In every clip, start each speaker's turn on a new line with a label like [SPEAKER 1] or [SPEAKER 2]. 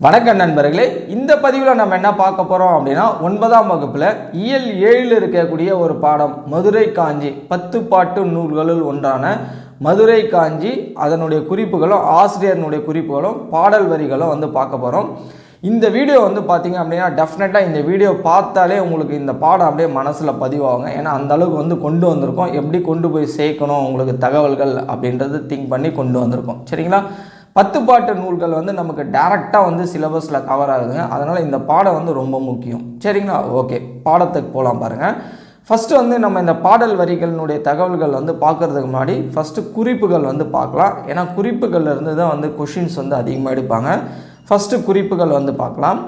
[SPEAKER 1] வணக்கம் நண்பர்களே இந்த பதிவில் நம்ம என்ன பார்க்க போகிறோம் அப்படின்னா ஒன்பதாம் வகுப்பில் இயல் ஏழில் இருக்கக்கூடிய ஒரு பாடம் மதுரை காஞ்சி பத்து பாட்டு நூல்களுள் ஒன்றான மதுரை காஞ்சி அதனுடைய குறிப்புகளும் ஆசிரியர்னுடைய குறிப்புகளும் பாடல் வரிகளும் வந்து பார்க்க போகிறோம் இந்த வீடியோ வந்து பார்த்தீங்க அப்படின்னா டெஃபினட்டாக இந்த வீடியோ பார்த்தாலே உங்களுக்கு இந்த பாடம் அப்படியே மனசில் பதிவாகுங்க ஏன்னா அந்தளவுக்கு வந்து கொண்டு வந்திருக்கோம். எப்படி கொண்டு போய் சேர்க்கணும் உங்களுக்கு தகவல்கள் அப்படின்றது திங்க் பண்ணி கொண்டு வந்திருக்கோம். சரிங்களா? பத்து பாட்டு நூல்கள் வந்து நமக்கு டேரெக்டாக வந்து சிலபஸில் கவர் ஆகுதுங்க. அதனால் இந்த பாடம் வந்து ரொம்ப முக்கியம். சரிங்களா? ஓகே பாடத்துக்கு போகலாம் பாருங்கள் ஃபஸ்ட்டு வந்து நம்ம இந்த பாடல் வரிகளினுடைய தகவல்கள் வந்து பார்க்குறதுக்கு முன்னாடி ஃபஸ்ட்டு குறிப்புகள் வந்து பார்க்கலாம். ஏன்னா குறிப்புகள்லேருந்து தான் வந்து கொஷின்ஸ் வந்து அதிகமாக எடுப்பாங்க. ஃபஸ்ட்டு குறிப்புகள் வந்து பார்க்கலாம்.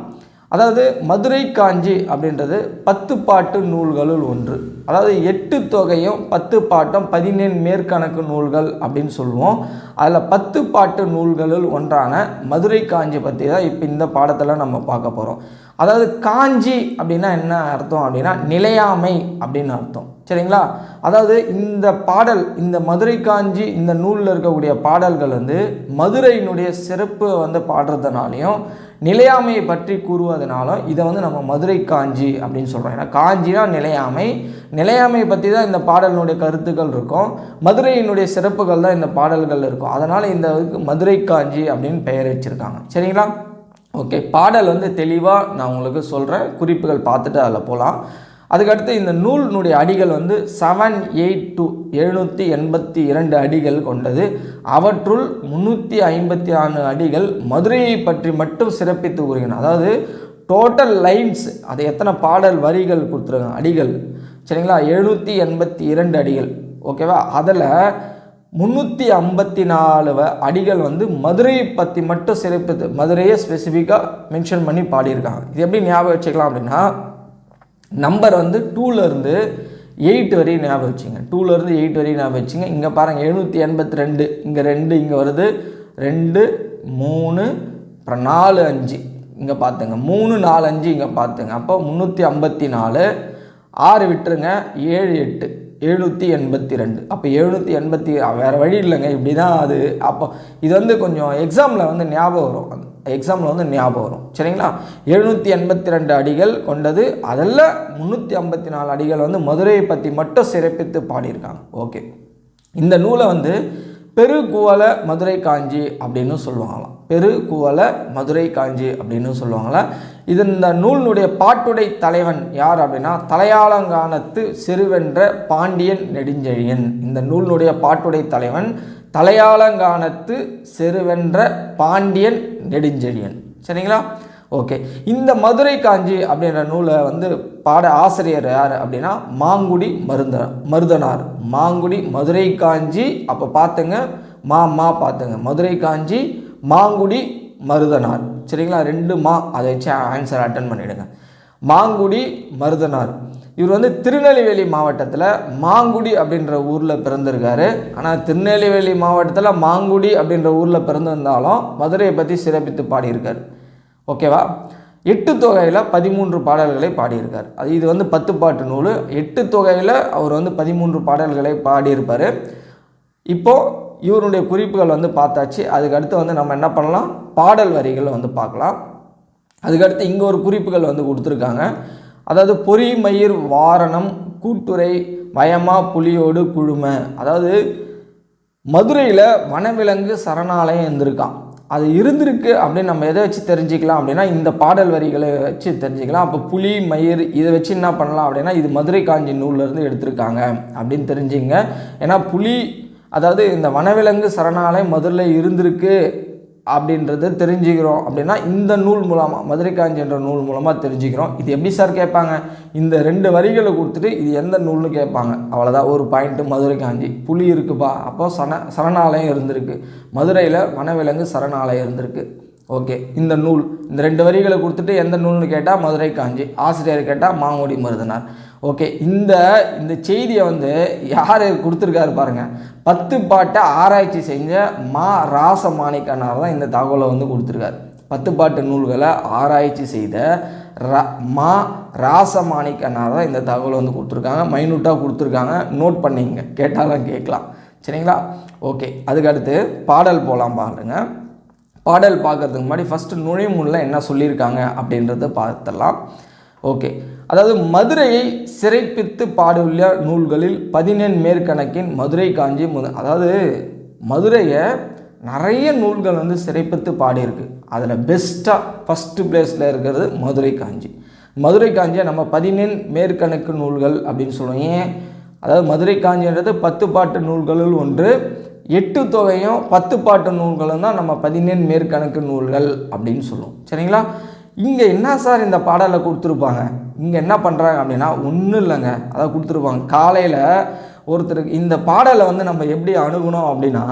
[SPEAKER 1] அதாவது மதுரை காஞ்சி அப்படின்றது பத்து பாட்டு நூல்களுள் ஒன்று. அதாவது எட்டு தொகையும் பத்து பாட்டும் பதினேழு மேற்கணக்கு நூல்கள் அப்படின்னு சொல்லுவோம். அதில் பத்து பாட்டு நூல்களுள் ஒன்றான மதுரை காஞ்சி பற்றி தான் இப்போ இந்த பாடத்தில் நம்ம பார்க்க போகிறோம் அதாவது காஞ்சி அப்படின்னா என்ன அர்த்தம் அப்படின்னா நிலையாமை அப்படின்னு அர்த்தம். சரிங்களா? அதாவது இந்த பாடல் இந்த மதுரை காஞ்சி இந்த நூலில் இருக்கக்கூடிய பாடல்கள் வந்து மதுரையினுடைய சிறப்பு வந்து பாடுறதுனாலையும் நிலையாமையை பற்றி கூறுவதனாலும் இதை வந்து நம்ம மதுரை காஞ்சி அப்படின்னு சொல்கிறோம் ஏன்னா காஞ்சினா நிலையாமை. நிலையாமை பற்றி தான் இந்த பாடலினுடைய கருத்துக்கள் இருக்கும். மதுரையினுடைய சிறப்புகள் தான் இந்த பாடல்கள் இருக்கும். அதனால் இந்த மதுரை காஞ்சி அப்படின்னு பெயர் வச்சுருக்காங்க. சரிங்களா? ஓகே பாடல் வந்து தெளிவாக நான் உங்களுக்கு சொல்கிறேன் குறிப்புகள் பார்த்துட்டு அதில் போகலாம் அதுக்கடுத்து இந்த நூலினுடைய அடிகள் வந்து செவன் எயிட் டூ எழுநூற்றி எண்பத்தி இரண்டு அடிகள் கொண்டது. அவற்றுள் முந்நூற்றி ஐம்பத்தி ஆறு அடிகள் மதுரையை பற்றி மட்டும் சிறப்பித்து கூறுகின்றன. அதாவது டோட்டல் லைன்ஸ் அது எத்தனை பாடல் வரிகள் கொடுத்துருக்காங்க அடிகள். சரிங்களா? எழுநூற்றி எண்பத்தி இரண்டு அடிகள். ஓகேவா? அதில் முந்நூற்றி ஐம்பத்தி நாலு வ- அடிகள் வந்து மதுரையை பற்றி மட்டும் சிறப்பித்து மதுரையை ஸ்பெசிஃபிக்காக மென்ஷன் பண்ணி பாடியிருக்காங்க. இது எப்படி ஞாபகம் வச்சுக்கலாம் அப்படின்னா நம்பர் வந்து டூலேருந்து எயிட் வரையும் ஞாபகம் வச்சுங்க. டூலேருந்து எயிட் வரையும் ஞாபகம் வச்சுங்க. இங்கே பாருங்கள் எழுநூற்றி எண்பத்தி ரெண்டு இங்கே ரெண்டு இங்கே வருது. ரெண்டு மூணு அப்புறம் நாலு அஞ்சு. இங்கே பார்த்துங்க மூணு நாலு அஞ்சு இங்கே பார்த்துங்க அப்போ முந்நூற்றி ஐம்பத்தி நாலு. ஆறு விட்டுருங்க ஏழு எட்டு. எழுநூற்றி எண்பத்தி ரெண்டு. அப்போ எழுநூற்றி எண்பத்தி வேறு வழி இல்லைங்க. இப்படி தான் அது. அப்போ இது வந்து கொஞ்சம் எக்ஸாமில் வந்து ஞாபகம் வரும். எக்ஸாமில் வந்து ஞாபகம் வரும். சரிங்களா? எழுநூற்றி எண்பத்தி ரெண்டு அடிகள் கொண்டது. அதில் முந்நூற்றி ஐம்பத்தி நாலு அடிகள் வந்து மதுரையை பற்றி மட்டும் சிறப்பித்து பாடியிருக்காங்க. ஓகே. இந்த நூலை வந்து பெருகுவல மதுரை காஞ்சி அப்படின்னு சொல்லுவாங்களாம். பெருகுவல மதுரை காஞ்சி அப்படின்னு சொல்லுவாங்களா இது இந்த நூலினுடைய பாட்டுடை தலைவன் யார் அப்படின்னா தலையாலங்கானத்து சிறுவென்ற பாண்டியன் நெடுஞ்செழியன். இந்த நூலினுடைய பாட்டுடை தலைவன் தலையாலங்கானத்து செருவென்ற பாண்டியன் நெடுஞ்செழியன். சரிங்களா? ஓகே. இந்த மதுரை காஞ்சி அப்படின்ற நூலை வந்து பாட ஆசிரியர் யார் அப்படின்னா மாங்குடி மருந்த மருதனார். மாங்குடி மதுரை காஞ்சி அப்போ பார்த்துங்க மா மா பார்த்துங்க மதுரை காஞ்சி மாங்குடி மருதனார் சரிங்களா? ரெண்டு மா அதை வச்சு ஆன்சர் அட்டன் பண்ணிவிடுங்க மாங்குடி மருதனார் இவர் வந்து திருநெல்வேலி மாவட்டத்தில் மாங்குடி அப்படின்ற ஊரில் பிறந்திருக்காரு. ஆனால் திருநெல்வேலி மாவட்டத்தில் மாங்குடி அப்படின்ற ஊரில் பிறந்திருந்தாலும் மதுரையை பற்றி சிறப்பித்து பாடியிருக்கார். ஓகேவா? எட்டு தொகையில் பதிமூன்று பாடல்களை பாடியிருக்கார். அது இது வந்து பத்து பாட்டு நூல். எட்டு தொகையில் அவர் வந்து பதிமூன்று பாடல்களை பாடியிருப்பார். இப்போது இவருடைய குறிப்புகள் வந்து பார்த்தாச்சு. அதுக்கடுத்து வந்து நம்ம என்ன பண்ணலாம்? பாடல் வரிகளை வந்து பார்க்கலாம். அதுக்கடுத்து இங்கே ஒரு குறிப்புகள் வந்து கொடுத்துருக்காங்க. அதாவது பொறிமயிர் வாரணம் கூட்டுரை வயமா புலியோடு குழுமை. அதாவது மதுரையில் வனவிலங்கு சரணாலயம் இருந்திருக்கான் அது இருந்திருக்கு அப்படின்னு நம்ம எதை வச்சு தெரிஞ்சுக்கலாம் அப்படின்னா இந்த பாடல் வரிகளை வச்சு தெரிஞ்சுக்கலாம். அப்போ புலி மயிர் இதை வச்சு என்ன பண்ணலாம் அப்படின்னா இது மதுரை காஞ்சி நூல்லேருந்து எடுத்திருக்காங்க அப்படின்னு தெரிஞ்சுங்க. ஏன்னா புலி அதாவது இந்த வனவிலங்கு சரணாலயம் மதுரையில் இருந்திருக்கு அப்படின்றது தெரிஞ்சுக்கிறோம் அப்படின்னா இந்த நூல் மூலமாக மதுரை காஞ்சி என்ற நூல் மூலமாக தெரிஞ்சுக்கிறோம். இது எப்படி சார் கேட்பாங்க? இந்த ரெண்டு வரிகளை கொடுத்துட்டு இது எந்த நூல்னு கேட்பாங்க. அவ்வளோதான் ஒரு பாயிண்ட்டு மதுரை காஞ்சி புலி இருக்குப்பா. அப்போ சன சரணாலயம் இருந்திருக்கு. மதுரையில் வனவிலங்கு சரணாலயம் இருந்திருக்கு. ஓகே. இந்த நூல் இந்த ரெண்டு வரிகளை கொடுத்துட்டு எந்த நூல்னு கேட்டால் மதுரை காஞ்சி ஆசிரியர் கேட்டால் மாங்குடி மருதனார். ஓகே. இந்த இந்த செய்தியை வந்து யார் கொடுத்துருக்காரு பாருங்கள் பத்து பாட்டை ஆராய்ச்சி செஞ்ச மா ராச மாணிக்கனார் தான் இந்த தகவலை வந்து கொடுத்துருக்காரு. பத்து பாட்டு நூல்களை ஆராய்ச்சி செய்த ர மா மாணிக்கனார் தான் இந்த தகவலை வந்து கொடுத்துருக்காங்க. மைனூட்டாக கொடுத்துருக்காங்க. நோட் பண்ணிங்க கேட்டாலும் கேட்கலாம். சரிங்களா? ஓகே அதுக்கடுத்து பாடல் போகலாம் பாருங்க. பாடல் பார்க்கறதுக்கு முன்னாடி ஃபஸ்ட்டு நுழைமுள்ள என்ன சொல்லியிருக்காங்க அப்படின்றத பார்த்துடலாம். ஓகே அதாவது மதுரையை சிறைப்பித்து பாடியுள்ள நூல்களில் பதினெண் மேற்கணக்கின் மதுரை காஞ்சி முத அதாவது மதுரையை நிறைய நூல்கள் வந்து சிறைப்பித்து பாடியிருக்கு. அதில் பெஸ்ட்டாக ஃபஸ்ட்டு பிளேஸில் இருக்கிறது மதுரை காஞ்சி. மதுரை காஞ்சியை நம்ம பதினெண் மேற்கணக்கு நூல்கள் அப்படின்னு சொல்லுவோம். ஏன்? அதாவது மதுரை காஞ்சின்றது பத்து பாட்டு நூல்களுள் ஒன்று. எட்டு தொகையும் பத்து பாட்டு நூல்களும் தான் நம்ம பதினெண் மேற்கணக்கு நூல்கள் அப்படின்னு சொல்லுவோம். சரிங்களா? இங்கே என்ன சார் இந்த பாடலை கொடுத்துருப்பாங்க? இங்கே என்ன பண்ணுறாங்க அப்படின்னா ஒன்றும் இல்லைங்க. அதை கொடுத்துருப்பாங்க காலையில் ஒருத்தருக்கு இந்த பாடலை வந்து நம்ம எப்படி அணுகணும் அப்படின்னா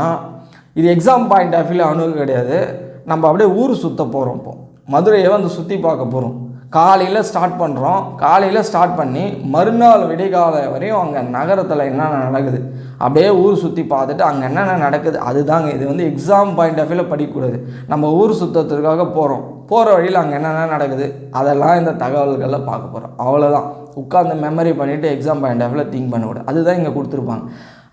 [SPEAKER 1] இது எக்ஸாம் பாயிண்ட் ஆஃப் வியூவில் அணுக கிடையாது. நம்ம அப்படியே ஊர் சுற்ற போகிறோம் இப்போ. மதுரையை வந்து சுற்றி பார்க்க போகிறோம் காலையில் ஸ்டார்ட் பண்ணுறோம் காலையில் ஸ்டார்ட் பண்ணி மறுநாள் விடைகால வரையும் அங்கே நகரத்தில் என்னென்ன நடக்குது? அப்படியே ஊர் சுற்றி பார்த்துட்டு அங்கே என்னென்ன நடக்குது? அதுதாங்க. இது வந்து எக்ஸாம் பாயிண்ட் ஆஃப் வியூவில் படிக்கக்கூடாது. நம்ம ஊர் சுத்தத்திற்காக போகிறோம் போகிற வழியில் அங்கே என்னென்ன நடக்குது? அதெல்லாம் இந்த தகவல்களில் பார்க்க போகிறோம் அவ்வளோதான் உட்காந்து மெமரி பண்ணிவிட்டு எக்ஸாம் பாயிண்ட் ஆஃப் வியூவில் திங்க் பண்ணக்கூடாது. அதுதான் இங்கே கொடுத்துருப்பாங்க.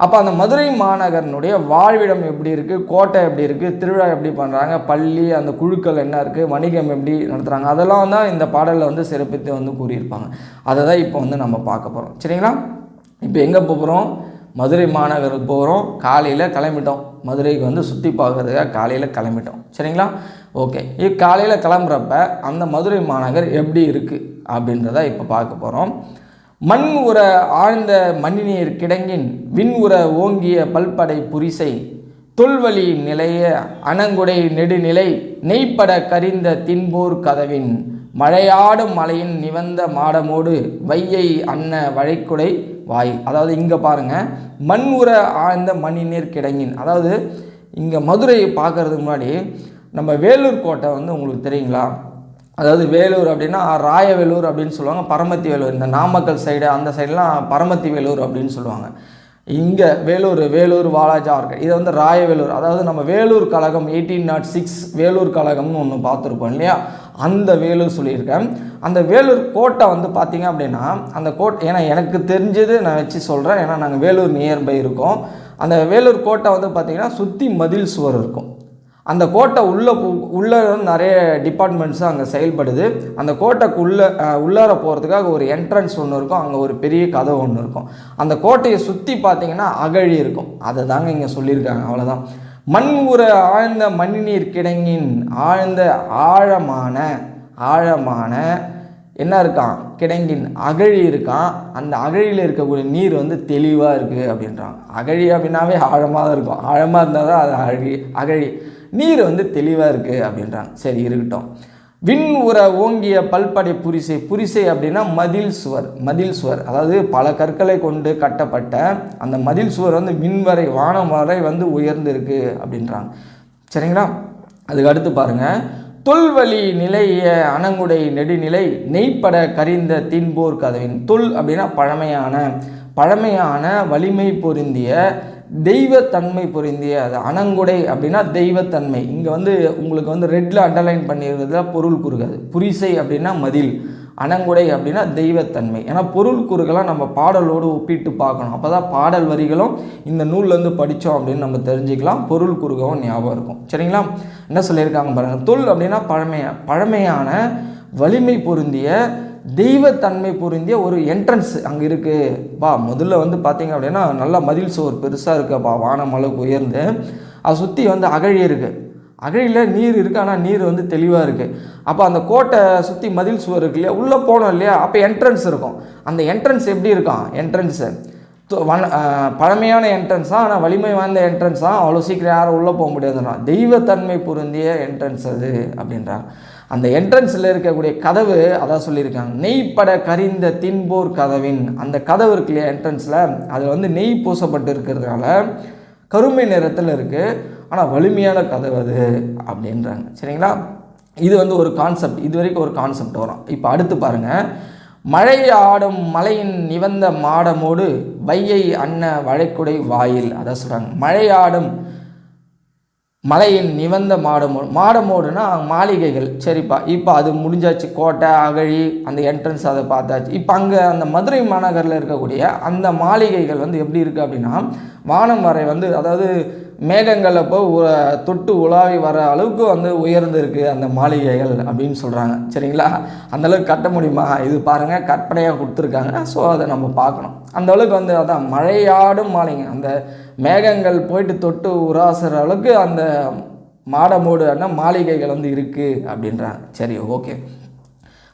[SPEAKER 1] அப்போ அந்த மதுரை மாநகரனுடைய வாழ்விடம் எப்படி இருக்குது கோட்டை எப்படி இருக்குது திருவிழா எப்படி பண்ணுறாங்க பள்ளி அந்த குழுக்கள் என்ன இருக்குது வணிகம் எப்படி நடத்துகிறாங்க அதெல்லாம் தான் இந்த பாடலில் வந்து சிறப்பித்து வந்து கூறியிருப்பாங்க. அதை தான் இப்போ வந்து நம்ம பார்க்க போகிறோம் சரிங்களா? இப்போ எங்கே போகிறோம் மதுரை மாநகருக்கு போகிறோம் காலையில் கிளம்பிட்டோம். மதுரைக்கு வந்து சுற்றி பார்க்கறதுக்காக காலையில் கிளம்பிட்டோம். சரிங்களா? ஓகே. இப்போ காலையில் கிளம்புறப்ப அந்த மதுரை மாநகர் எப்படி இருக்குது அப்படின்றத இப்போ பார்க்க போகிறோம் மண் உர ஆழ்ந்த மண்ணினீர் கிடங்கின் விண் உர ஓங்கிய பல்படை புரிசை தொல்வழி நிலைய அணங்குடை நெடுநிலை நெய்ப்பட கரிந்த தின்போர் கதவின் மழையாடும் மலையின் நிவந்த மாடமோடு வையை அன்ன வழைக்குடை வாயில் அதாவது இங்கே பாருங்கள் மண் உர ஆழ்ந்த மண்ணினீர் கிடங்கின். அதாவது இங்கே மதுரையை பார்க்கறதுக்கு முன்னாடி நம்ம வேலூர் கோட்டை வந்து உங்களுக்கு தெரியுங்களா? அதாவது வேலூர் அப்படின்னா ராயவேலூர் அப்படின்னு சொல்லுவாங்க பரமத்தி வேலூர் இந்த நாமக்கல் சைடு அந்த சைடெலாம் பரமத்தி வேலூர் அப்படின்னு சொல்லுவாங்க. இங்கே வேலூர் வேலூர் வாலாஜா ஆர்கட் இது வந்து ராயவேலூர் அதாவது நம்ம வேலூர் கழகம் எயிட்டீன் நாட் சிக்ஸ் வேலூர் கழகம்னு ஒன்று பார்த்துருப்போம் இல்லையா? அந்த வேலூர் சொல்லியிருக்கேன். அந்த வேலூர் கோட்டை வந்து பார்த்திங்க அப்படின்னா அந்த கோட்டை ஏன்னா எனக்கு தெரிஞ்சது நான் வச்சு சொல்கிறேன் ஏன்னா நாங்கள் வேலூர் நியர்பை இருக்கோம். அந்த வேலூர் கோட்டை வந்து பார்த்திங்கன்னா சுற்றி மதில் சுவர் இருக்கும். அந்த கோட்டை உள்ளே உள்ளே நிறைய டிபார்ட்மெண்ட்ஸும் அங்கே செயல்படுது. அந்த கோட்டைக்கு உள்ளே உள்ளார போகிறதுக்காக ஒரு என்ட்ரன்ஸ் ஒன்று இருக்கும். அங்கே ஒரு பெரிய கதவு ஒன்று இருக்கும். அந்த கோட்டையை சுற்றி பார்த்தீங்கன்னா அகழி இருக்கும். அதை தாங்க இங்கே சொல்லியிருக்காங்க. அவ்வளோதான் மண் உர ஆழ்ந்த மண்ணிநீர் கிடங்கின் ஆழ்ந்த ஆழமான ஆழமான என்ன இருக்கான் கிடங்கின் அகழி இருக்கான் அந்த அகழியில் இருக்கக்கூடிய நீர் வந்து தெளிவாக இருக்குது அப்படின்றாங்க. அகழி அப்படின்னாவே ஆழமாக தான் இருக்கும். ஆழமாக இருந்தால் தான் அது அழகி அகழி. நீர் வந்து தெளிவாக இருக்குது அப்படின்றாங்க. சரி இருக்கட்டும். விண் உர ஓங்கிய பல்படை புரிசை புரிசை அப்படின்னா மதில் சுவர் மதில் சுவர். அதாவது பல கற்களை கொண்டு கட்டப்பட்ட அந்த மதில் சுவர் வந்து விண் வரை வானம் வரை வந்து உயர்ந்திருக்கு அப்படின்றாங்க. சரிங்களா? அதுக்கு அடுத்து பாருங்கள் தொல்வழி நிலைய அணங்குடை நெடுநிலை நெய்ப்பட கரிந்த தின்போர் கதவின் தொல் அப்படின்னா பழமையான பழமையான வலிமை பொருந்திய தெய்வத்தன்மை பொருந்திய அது அணங்குடை அப்படின்னா தெய்வத்தன்மை. இங்கே வந்து உங்களுக்கு வந்து ரெட்டில் அண்டர்லைன் பண்ணியிருக்கிறதுல பொருள் குறுகாது புரிசை அப்படின்னா மதில். அணங்குடை அப்படின்னா தெய்வத்தன்மை. ஏன்னா பொருள் குறுகெல்லாம் நம்ம பாடலோடு ஒப்பிட்டு பார்க்கணும். அப்போ தான் பாடல் வரிகளும் இந்த நூல்லேருந்து படித்தோம் அப்படின்னு நம்ம தெரிஞ்சுக்கலாம். பொருள் குறுகவும் ஞாபகம் இருக்கும். சரிங்களா? என்ன சொல்லியிருக்காங்க பாருங்கள் தொல் அப்படின்னா பழமையா பழமையான வலிமை பொருந்திய தெய்வத்தன்மை பொருந்திய ஒரு என்ட்ரன்ஸ் அங்கே இருக்குது பா முதல்ல வந்து பார்த்தீங்க அப்படின்னா நல்லா மதில் சோறு பெருசாக இருக்குப்பா வானம் அளவுக்கு உயர்ந்து. அதை சுற்றி வந்து அகழி இருக்குது அகழியில் நீர் இருக்குது ஆனால் நீர் வந்து தெளிவாக இருக்குது அப்போ அந்த கோட்டை சுற்றி மதில் சுவர் இருக்கு இல்லையா? உள்ளே போனோம் இல்லையா? அப்போ என்ட்ரன்ஸ் இருக்கும். அந்த என்ட்ரன்ஸ் எப்படி இருக்கான்? என்ட்ரன்ஸு வன பழமையான என்ட்ரன்ஸாக தான் ஆனால் வலிமை வாய்ந்த என்ட்ரன்ஸ் தான் அவ்வளோ சீக்கிரம் யாரும் உள்ளே போக முடியாதுன்னா தெய்வத்தன்மை பொருந்திய என்ட்ரன்ஸ் அது அப்படின்றாங்க அந்த என்ட்ரன்ஸில் இருக்கக்கூடிய கதவு அதான் சொல்லியிருக்காங்க. நெய்ப்பட கரிந்த தின்போர் கதவின் அந்த கதவு இருக்கு இல்லையா என்ட்ரன்ஸில் அதில் வந்து நெய் பூசப்பட்டு இருக்கிறதுனால கருமை நிறத்தில் இருக்குது ஆனால் வலிமையான கதவு அது அப்படின்றாங்க. சரிங்களா? இது வந்து ஒரு கான்செப்ட் இது வரைக்கும் ஒரு கான்செப்ட் வரும். இப்போ அடுத்து பாருங்கள் மழை ஆடும் மலையின் நிவந்த மாடமோடு வையை அன்ன வழைக்குடை வாயில். அதான் சொல்கிறாங்க மழை ஆடும் மலையின் நிவந்த மாடமோடு மாடமோடுனா மாளிகைகள். சரிப்பா. இப்போ அது முடிஞ்சாச்சு. கோட்டை அகழி அந்த என்ட்ரன்ஸ் அதை பார்த்தாச்சு. இப்போ அங்கே அந்த மதுரை மாநகரில் இருக்கக்கூடிய அந்த மாளிகைகள் வந்து எப்படி இருக்குது அப்படின்னா வானம் வரை வந்து அதாவது மேகங்களில் போய் தொட்டு உலாவி வர அளவுக்கு வந்து உயர்ந்திருக்கு அந்த மாளிகைகள் அப்படின்னு சொல்கிறாங்க சரிங்களா? அந்த அளவுக்கு கட்ட முடியுமா? இது பாருங்கள் கற்பனையாக கொடுத்துருக்காங்க. ஸோ அதை நம்ம பார்க்கணும். அந்தளவுக்கு வந்து அதான் மழையாடும் மாளிகை. அந்த மேகங்கள் போயிட்டு தொட்டு உராசுற அளவுக்கு அந்த மாடமோடு அண்ணா மாளிகைகள் வந்து இருக்குது அப்படின்றாங்க. சரி ஓகே.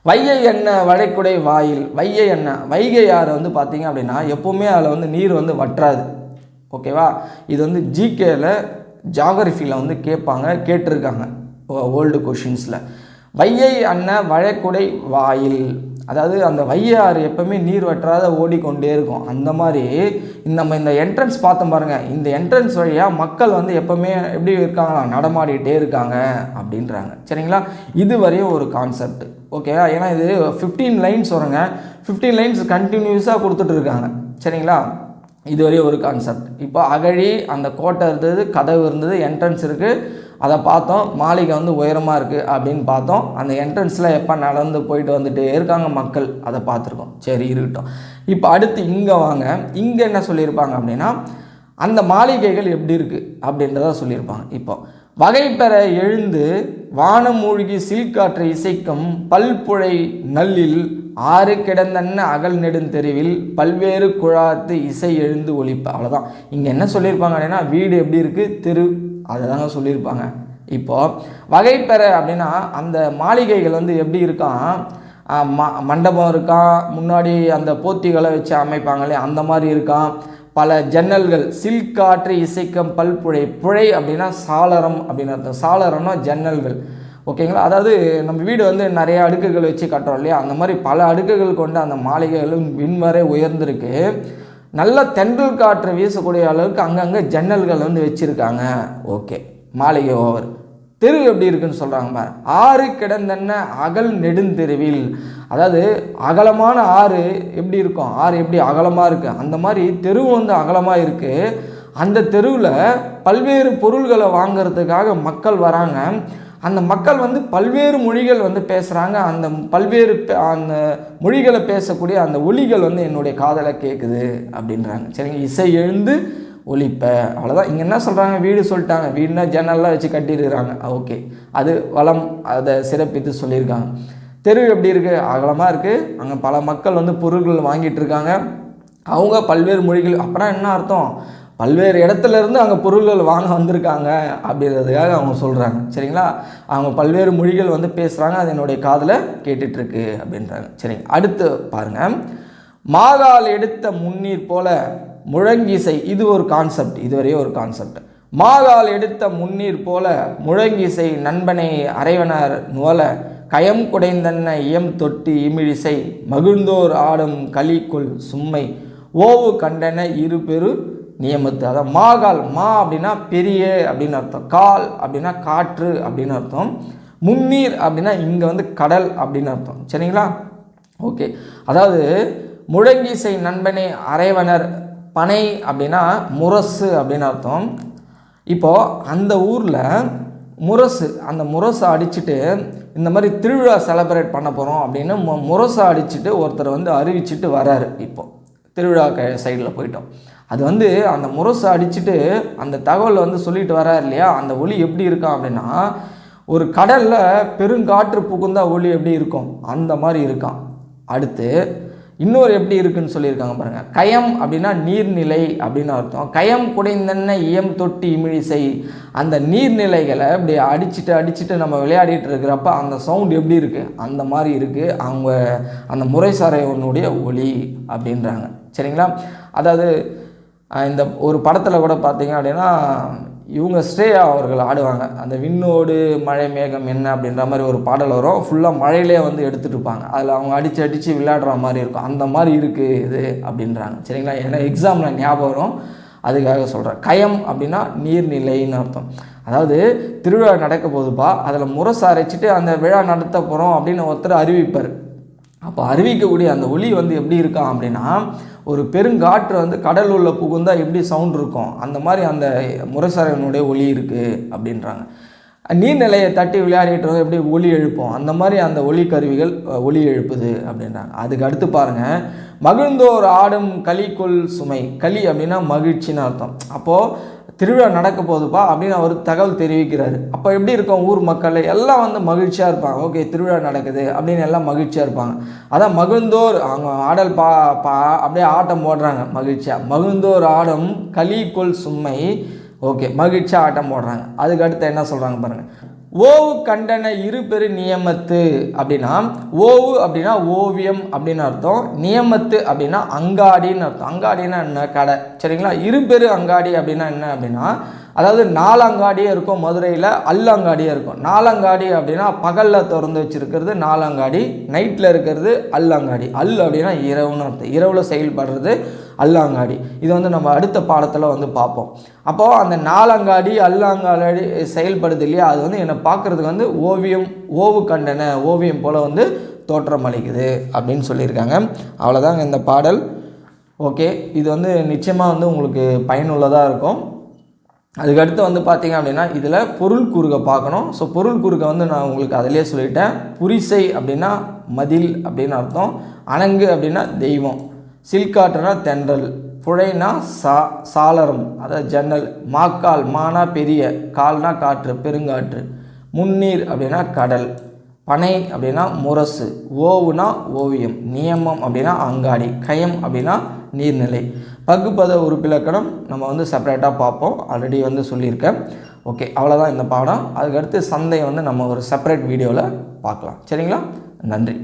[SPEAKER 1] வைகை எண்ணெய் வடைக்குடை வாயில் வைகை எண்ணெய் வைகை ஆறு வந்து பார்த்தீங்க அப்படின்னா எப்போவுமே அதில் வந்து நீர் வந்து வற்றாது. ஓகேவா? இது வந்து ஜிகேல ஜாகிரஃபியில் வந்து கேட்பாங்க கேட்டிருக்காங்க ஓல்டு கொஷின்ஸில் வையை அண்ண வழக்குடை வாயில் அதாவது அந்த வையாறு எப்போவுமே எப்பவுமே நீர் வற்றாத ஓடிக்கொண்டே இருக்கும். அந்த மாதிரி இந்த நம்ம இந்த என்ட்ரன்ஸ் பார்த்தோம் பாருங்கள் இந்த என்ட்ரன்ஸ் வழியாக மக்கள் வந்து எப்பவுமே எப்படி இருக்காங்களா நடமாடிட்டே இருக்காங்க அப்படின்றாங்க. சரிங்களா? இது வரையும் ஒரு கான்செப்ட் ஓகேவா ஏன்னா இது ஃபிஃப்டீன் லைன்ஸ் வருங்க. ஃபிஃப்டீன் லைன்ஸ் கண்டினியூஸாக கொடுத்துட்டு இருக்காங்க. சரிங்களா? இது வரையும் ஒரு கான்செப்ட் இப்போ அகழி அந்த கோட்டை இருந்தது கதவு இருந்தது என்ட்ரன்ஸ் இருக்குது அதை பார்த்தோம் மாளிகை வந்து உயரமாக இருக்குது அப்படின்னு பார்த்தோம். அந்த என்ட்ரன்ஸில் எப்போ நடந்து போயிட்டு வந்துட்டே இருக்காங்க மக்கள் அதை பார்த்துருக்கோம். சரி இருக்கட்டும். இப்போ அடுத்து இங்கே வாங்க. இங்கே என்ன சொல்லியிருப்பாங்க அப்படின்னா அந்த மாளிகைகள் எப்படி இருக்குது அப்படின்றத சொல்லியிருப்பாங்க. இப்போ வகை பெற எழுந்து வானம் மூழ்கி சில்காற்றை இசைக்கும் பல்புழை நல்லில் ஆறு கிடந்தன்ன அகல் நெடுந்தெருவில் பல்வேறு குழாத்து இசை எழுந்து ஒழிப்பு அவ்வளோதான் இங்கே என்ன சொல்லியிருப்பாங்க அப்படின்னா வீடு எப்படி இருக்குது தெரு அதை தாங்க சொல்லியிருப்பாங்க. இப்போது வகைப்பெற அப்படின்னா அந்த மாளிகைகள் வந்து எப்படி இருக்கான் ம மண்டபம் இருக்கான் முன்னாடி அந்த போத்திகளை வச்சு அமைப்பாங்களே அந்த மாதிரி இருக்கான் பல ஜன்னல்கள் சில்காற்று இசைக்கம் பல்புழை புழை அப்படின்னா சாளரம் அப்படின்னு அர்த்தம். சாளரம்னா ஜன்னல்கள். ஓகேங்களா? அதாவது நம்ம வீடு வந்து நிறைய அடுக்குகள் வச்சு கட்டுறோம் இல்லையா? அந்த மாதிரி பல அடுக்குகள் கொண்ட அந்த மாளிகைகளும் விண்வரை உயர்ந்திருக்கு. நல்ல தென்றல் காற்று வீசக்கூடிய அளவுக்கு அங்கங்கே ஜன்னல்கள் வந்து வச்சுருக்காங்க. ஓகே. மாளிகை ஓவர் தெரு எப்படி இருக்குன்னு சொல்கிறாங்க பாரு. ஆறு கிடந்தன்ன அகல் நெடுந்தெருவில். அதாவது அகலமான ஆறு எப்படி இருக்கும்? ஆறு எப்படி அகலமாக இருக்குது அந்த மாதிரி தெரு வந்து அகலமாக இருக்குது அந்த தெருவில் பல்வேறு பொருள்களை வாங்குறதுக்காக மக்கள் வராங்க. அந்த மக்கள் வந்து பல்வேறு மொழிகள் வந்து பேசுகிறாங்க அந்த பல்வேறு பே- அந்த மொழிகளை பேசக்கூடிய அந்த ஒலிகள் வந்து என்னுடைய காதலை கேட்குது அப்படின்றாங்க. சரிங்க இசை எழுந்து ஒலிப்ப. அவ்வளோதான் இங்கே என்ன சொல்கிறாங்க வீடு சொல்லிட்டாங்க. வீடுனா ஜன்னல்லாம் வச்சு கட்டியிருக்கிறாங்க. ஓகே. அது வளம் அதை சிறப்பித்து சொல்லியிருக்காங்க. தெரு எப்படி இருக்குது அகலமாக இருக்குது அங்கே பல மக்கள் வந்து பொருட்கள் வாங்கிட்டு இருக்காங்க. அவங்க பல்வேறு மொழிகள். அப்புறம் என்ன அர்த்தம்? பல்வேறு இடத்துல இருந்து அங்கே பொருள்கள் வாங்க வந்திருக்காங்க அப்படின்றதுக்காக அவங்க சொல்கிறாங்க சரிங்களா? அவங்க பல்வேறு மொழிகள் வந்து பேசுகிறாங்க அது என்னுடைய காதில் கேட்டுட்ருக்கு அப்படின்றாங்க. சரிங்க அடுத்து பாருங்கள் மாகால் எடுத்த முன்னீர் போல முழங்கிசை இது ஒரு கான்செப்ட் இதுவரையே ஒரு கான்செப்ட் மாகால் எடுத்த முன்னீர் போல முழங்கிசை நண்பனை அரைவனர் நுவல கயம் குடைந்தன்ன இயம் தொட்டி இமிழிசை மகிழ்ந்தோர் ஆடும் களிக்குள் சும்மை ஓவு கண்டன இரு பெரு நியமத்து அதான் மாகால் மா அப்படின்னா பெரிய அப்படின்னு அர்த்தம். கால் அப்படின்னா காற்று அப்படின்னு அர்த்தம். முன்னீர் அப்படின்னா இங்கே வந்து கடல் அப்படின்னு அர்த்தம். சரிங்களா? ஓகே. அதாவது முழங்கிசை நண்பனை அரைவனர் பனை அப்படின்னா முரசு அப்படின்னு அர்த்தம். இப்போது அந்த ஊரில் முரசு அந்த முரசை அடிச்சுட்டு இந்த மாதிரி திருவிழா செலப்ரேட் பண்ண போகிறோம் அப்படின்னு மு முரசை அடிச்சுட்டு ஒருத்தர் வந்து அறிவிச்சிட்டு வராரு இப்போது திருவிழா க சைடில் போயிட்டோம். அது வந்து அந்த முரசை அடிச்சுட்டு அந்த தகவலை வந்து சொல்லிட்டு வரார் இல்லையா? அந்த ஒளி எப்படி இருக்கான் அப்படின்னா ஒரு கடலில் பெருங்காற்று புகுந்தா ஒளி எப்படி இருக்கும்? அந்த மாதிரி இருக்கான் அடுத்து இன்னொரு எப்படி இருக்குன்னு சொல்லியிருக்காங்க பாருங்கள் கயம் அப்படின்னா நீர்நிலை அப்படின்னு அர்த்தம். கயம் குடைந்தன்ன இயம் தொட்டி இமிழிசை. அந்த நீர்நிலைகளை இப்படி அடிச்சுட்டு அடிச்சுட்டு நம்ம விளையாடிட்டு இருக்கிறப்ப அந்த சவுண்ட் எப்படி இருக்குது அந்த மாதிரி இருக்குது அவங்க அந்த முறைசாரையவனுடைய ஒளி அப்படின்றாங்க. சரிங்களா? அதாவது இந்த ஒரு படத்தில் கூட பார்த்தீங்க அப்படின்னா இவங்க ஸ்ரேயா அவர்கள் ஆடுவாங்க. அந்த விண்ணோடு மழை மேகம் என்ன அப்படின்ற மாதிரி ஒரு பாடல் வரும். ஃபுல்லாக மழையிலே வந்து எடுத்துகிட்ருப்பாங்க அதில் அவங்க அடித்து அடித்து விளையாடுற மாதிரி இருக்கும். அந்த மாதிரி இருக்குது இது அப்படின்றாங்க. சரிங்களா? ஏன்னா எக்ஸாமில் ஞாபகம் வரும். அதுக்காக சொல்கிறேன் கயம் அப்படின்னா நீர்நிலைன்னு அர்த்தம். அதாவது திருவிழா நடக்க போகுதுப்பா. அதில் முரசு அரைச்சிட்டு அந்த விழா நடத்த போகிறோம் அப்படின்னு ஒருத்தர் அறிவிப்பார். அப்போ அறிவிக்கக்கூடிய அந்த ஒலி வந்து எப்படி இருக்கான் அப்படின்னா ஒரு பெருங்காற்று வந்து கடல் உள்ள புகுந்தா எப்படி சவுண்ட் இருக்கும்? அந்த மாதிரி அந்த முரசரனுடைய ஒலி இருக்குது அப்படின்றாங்க. நீர்நிலையை தட்டி விளையாடிட்டு வந்து எப்படி ஒலி எழுப்போம்? அந்த மாதிரி அந்த ஒலி கருவிகள் ஒலி எழுப்புது அப்படின்றாங்க. அதுக்கு அடுத்து பாருங்கள் மகிழ்ந்தோர் ஆடும் களிக்குள் சுமை. களி அப்படின்னா மகிழ்ச்சின்னு அர்த்தம். அப்போது திருவிழா நடக்க போகுதுப்பா அப்படின்னு அவர் தகவல் தெரிவிக்கிறார். அப்போ எப்படி இருக்கும் ஊர் மக்கள்? எல்லாம் வந்து மகிழ்ச்சியாக இருப்பாங்க. ஓகே திருவிழா நடக்குது அப்படின்னு எல்லாம் மகிழ்ச்சியாக இருப்பாங்க. அதான் மகிழ்ந்தோர் அவங்க ஆடல் பா பா அப்படியே ஆட்டம் போடுறாங்க மகிழ்ச்சியாக மகிழ்ந்தோர் ஆடம் களி கொள் சும்மை. ஓகே மகிழ்ச்சியாக ஆட்டம் போடுறாங்க. அதுக்கு அடுத்து என்ன சொல்கிறாங்க பாருங்கள் ஓவு கண்டன இருபெரு நியமத்து அப்படின்னா ஓவு அப்படின்னா ஓவியம் அப்படின்னு அர்த்தம். நியமத்து அப்படின்னா அங்காடின்னு அர்த்தம். அங்காடின்னா என்ன? கடை. சரிங்களா? இருபெரு அங்காடி அப்படின்னா என்ன அப்படின்னா அதாவது நாலங்காடியே இருக்கும் மதுரையில் அல்லங்காடியே இருக்கும். நாலங்காடி அப்படின்னா பகலில் திறந்து வச்சுருக்கிறது நாலங்காடி நைட்டில் இருக்கிறது அல்லங்காடி. அல் அப்படின்னா இரவுன்னு அர்த்தம். இரவில் செயல்படுறது அல்லாங்காடி. இது வந்து நம்ம அடுத்த பாடத்தில் வந்து பார்ப்போம். அப்போது அந்த நாலங்காடி அல்லாங்காடி செயல்படுது இல்லையா? அது வந்து என்னை பார்க்குறதுக்கு வந்து ஓவியம் ஓவு கண்டன ஓவியம் போல் வந்து தோற்றம் அளிக்குது அப்படின்னு சொல்லியிருக்காங்க. அவ்வளோதாங்க இந்த பாடல். ஓகே இது வந்து நிச்சயமாக வந்து உங்களுக்கு பயனுள்ளதாக இருக்கும். அதுக்கடுத்து வந்து பார்த்தீங்க அப்படின்னா இதில் பொருள் குறுக பார்க்கணும். ஸோ பொருள் குறுக வந்து நான் உங்களுக்கு அதிலே சொல்லிட்டேன். புரிசை அப்படின்னா மதில் அப்படின்னு அர்த்தம். அணங்கு அப்படின்னா தெய்வம். சில்காற்றுனா தென்றல் புழைனா சா சாளரம் அதாவது ஜன்னல் மாக்கால் மானா பெரிய கால்னா காற்று பெருங்காற்று முன்னீர் அப்படின்னா கடல் பனை அப்படின்னா முரசு ஓவுனா ஓவியம் நியமம் அப்படின்னா அங்காடி கயம் அப்படின்னா நீர்நிலை. பகுப்பத உறுப்பிலக்கணம் நம்ம வந்து செப்பரேட்டாக பார்ப்போம். ஆல்ரெடி வந்து சொல்லியிருக்கேன். ஓகே அவ்வளோதான் இந்த பாடம். அதுக்கடுத்து சந்தை வந்து நம்ம ஒரு செப்பரேட் வீடியோவில் பார்க்கலாம். சரிங்களா? நன்றி.